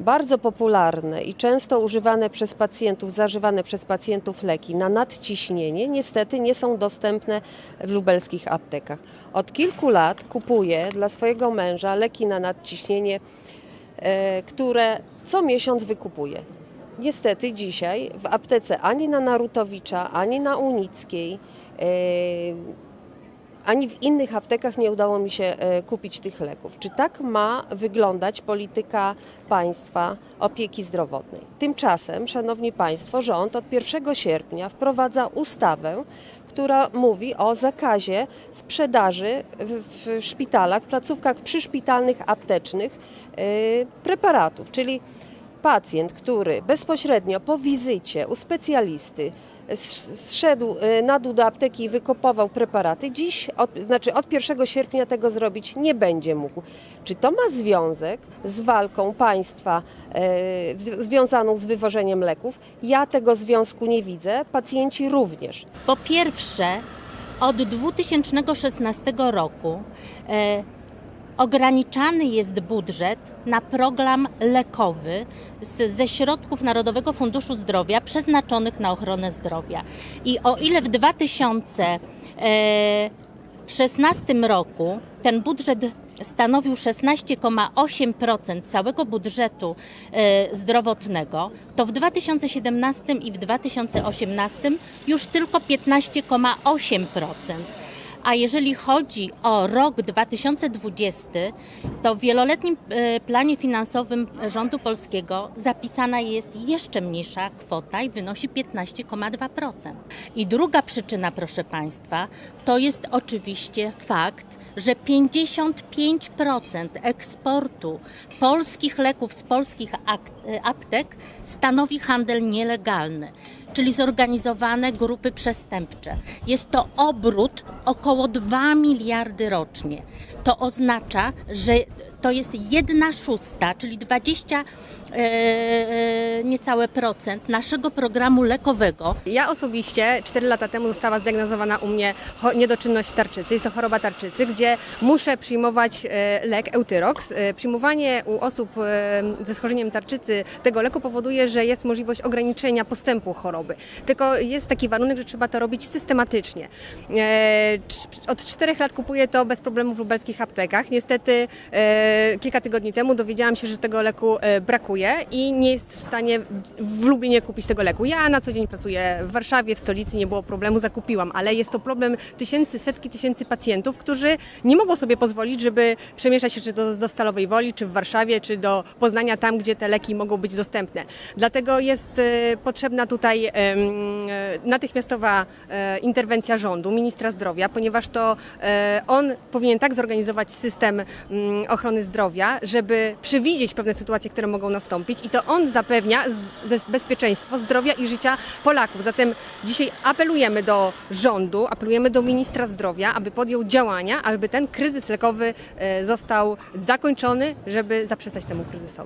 bardzo popularne i często używane przez pacjentów, zażywane przez pacjentów leki na nadciśnienie niestety nie są dostępne w lubelskich aptekach. Od kilku lat kupuję dla swojego męża leki na nadciśnienie, e, które co miesiąc wykupuję. Niestety dzisiaj w aptece ani na Narutowicza, ani na Unickiej, e, ani w innych aptekach nie udało mi się e, kupić tych leków. Czy tak ma wyglądać polityka państwa opieki zdrowotnej? Tymczasem, Szanowni Państwo, rząd od 1 sierpnia wprowadza ustawę, która mówi o zakazie sprzedaży w, szpitalach, w placówkach przyszpitalnych aptecznych e, preparatów, czyli pacjent, który bezpośrednio po wizycie u specjalisty zszedł y, na dół do apteki i wykupował preparaty, dziś, od, znaczy od 1 sierpnia tego zrobić nie będzie mógł. Czy to ma związek z walką państwa e, związaną z wywożeniem leków? Ja tego związku nie widzę, pacjenci również. Po pierwsze, od 2016 roku e, ograniczany jest budżet na program lekowy z, ze środków Narodowego Funduszu Zdrowia przeznaczonych na ochronę zdrowia. I o ile w 2016 roku ten budżet stanowił 16,8% całego budżetu e, zdrowotnego, to w 2017 i w 2018 już tylko 15,8%. A jeżeli chodzi o rok 2020, to w wieloletnim e, planie finansowym rządu polskiego zapisana jest jeszcze mniejsza kwota i wynosi 15,2%. I druga przyczyna, proszę Państwa, to jest oczywiście fakt, że 55% eksportu polskich leków z polskich e, aptek stanowi handel nielegalny czyli zorganizowane grupy przestępcze. Jest to obrót około 2 miliardy rocznie. To oznacza, że to jest jedna szósta, czyli 20 e, niecałe procent naszego programu lekowego. Ja osobiście 4 lata temu została zdiagnozowana u mnie niedoczynność tarczycy. Jest to choroba tarczycy, gdzie muszę przyjmować e, lek Eutyrox. E, Przyjmowanie u osób e, ze schorzeniem tarczycy tego leku powoduje, że jest możliwość ograniczenia postępu choroby. Tylko jest taki warunek, że trzeba to robić systematycznie. E, cz- Od 4 lat kupuję to bez problemu w lubelskich aptekach. Niestety e, kilka tygodni temu dowiedziałam się, że tego leku e, brakuje i nie jest w stanie w Lublinie kupić tego leku. Ja na co dzień pracuję w Warszawie, w stolicy, nie było problemu, zakupiłam, ale jest to problem tysięcy, setki tysięcy pacjentów, którzy nie mogą sobie pozwolić, żeby przemieszczać się czy do, do Stalowej Woli, czy w Warszawie, czy do Poznania, tam gdzie te leki mogą być dostępne. Dlatego jest e, potrzebna tutaj e, natychmiastowa interwencja rządu, ministra zdrowia, ponieważ to on powinien tak zorganizować system mm, ochrony zdrowia, żeby przewidzieć pewne sytuacje, które mogą nastąpić i to on zapewnia bezpieczeństwo zdrowia i życia Polaków. Zatem dzisiaj apelujemy do rządu, apelujemy do ministra zdrowia, aby podjął działania, aby ten kryzys lekowy e, został zakończony, żeby zaprzestać temu kryzysowi.